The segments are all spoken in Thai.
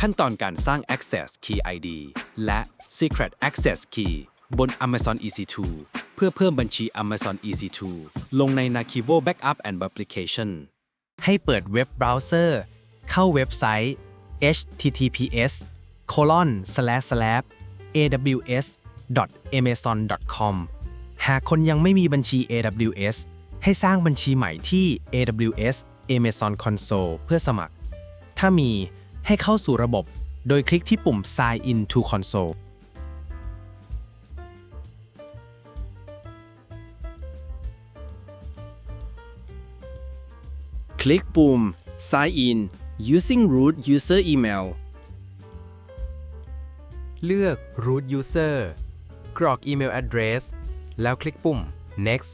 ขั้นตอนการสร้าง Access Key ID และ Secret Access Key บน Amazon EC2 เพื่อเพิ่มบัญชี Amazon EC2 ลงใน Nakivo Backup and Replication ให้เปิดเว็บเบราว์เซอร์ เข้าเว็บไซต์ https colon slash slash aws amazon com หากคนยังไม่มีบัญชี AWS ให้สร้างบัญชีใหม่ที่ AWS Amazon Console เพื่อสมัคร ถ้ามี ให้เข้าสู่ระบบ โดยคลิกที่ปุ่ม Sign in to console คลิกปุ่ม Sign in using root user email เลือก root user กรอกอีเมล address แล้วคลิกปุ่ม next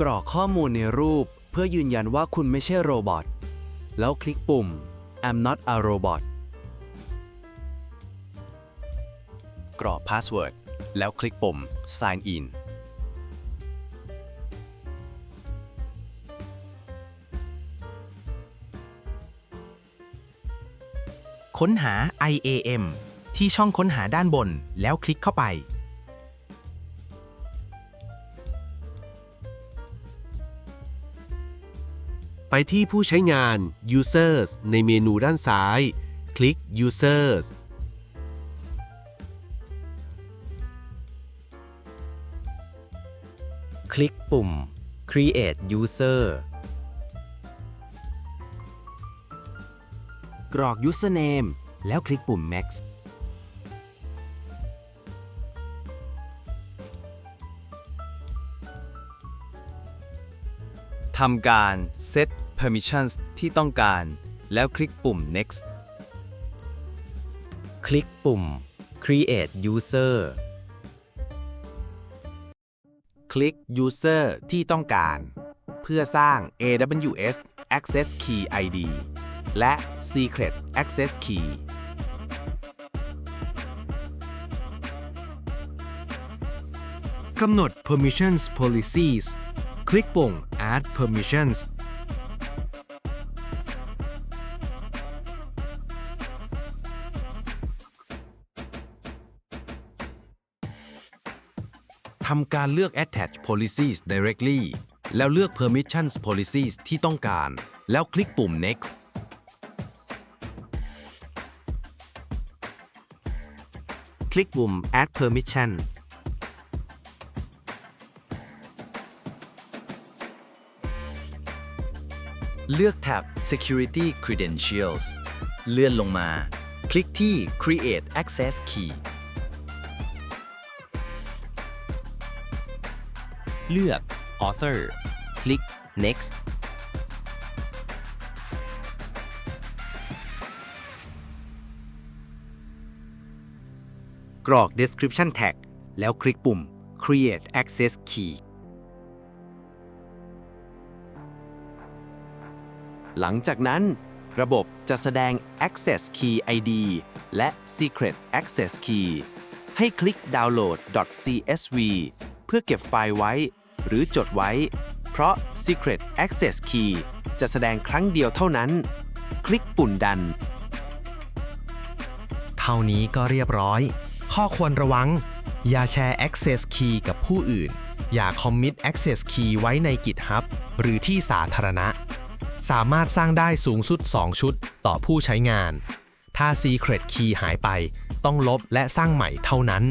กรอกข้อมูลในรูปเพื่อยืนยันว่าคุณไม่ใช่โรบอท แล้วคลิกปุ่ม I'm not a robot กรอกพาสเวิร์ดแล้วคลิกปุ่ม Sign in ค้นหา IAM ที่ช่องค้นหาด้านบนแล้วคลิกเข้าไป ไปที่ผู้ใช้งาน Users ในเมนูด้านซ้าย คลิก Users คลิกปุ่ม Create User กรอก username แล้วคลิกปุ่ม Next ทำการ set permissions ที่ต้องการ แล้วคลิกปุ่ม next คลิกปุ่ม Create User คลิก user ที่ต้องการ เพื่อสร้าง AWS Access Key ID และ Secret Access Key กำหนด permissions policies คลิกปุ่ม add permissions ทำการเลือก attach policies directly แล้วเลือก permissions policies ที่ต้องการ แล้วคลิกปุ่ม next คลิกปุ่ม add permission เลือกแท็บ security credentials เลื่อนลงมา คลิกที่ create access key เลือก author คลิก next กรอก description tag แล้วคลิกปุ่ม create access key หลังจากนั้น ระบบจะแสดง Access Key ID และ Secret Access Key ให้คลิก Download .csv เพื่อเก็บไฟล์ไว้ หรือจดไว้ เพราะ Secret Access Key จะแสดงครั้งเดียวเท่านั้น คลิกปุ่มดัน เท่านี้ก็เรียบร้อย ข้อควรระวัง อย่าแชร์ Access Key กับผู้อื่น อย่าคอมมิต Access Key ไว้ใน GitHub หรือที่สาธารณะ สามารถสร้างได้สูงสุด 2 ชุดต่อผู้ใช้งาน ถ้า Secret Key หายไป ต้องลบและสร้างใหม่เท่านั้น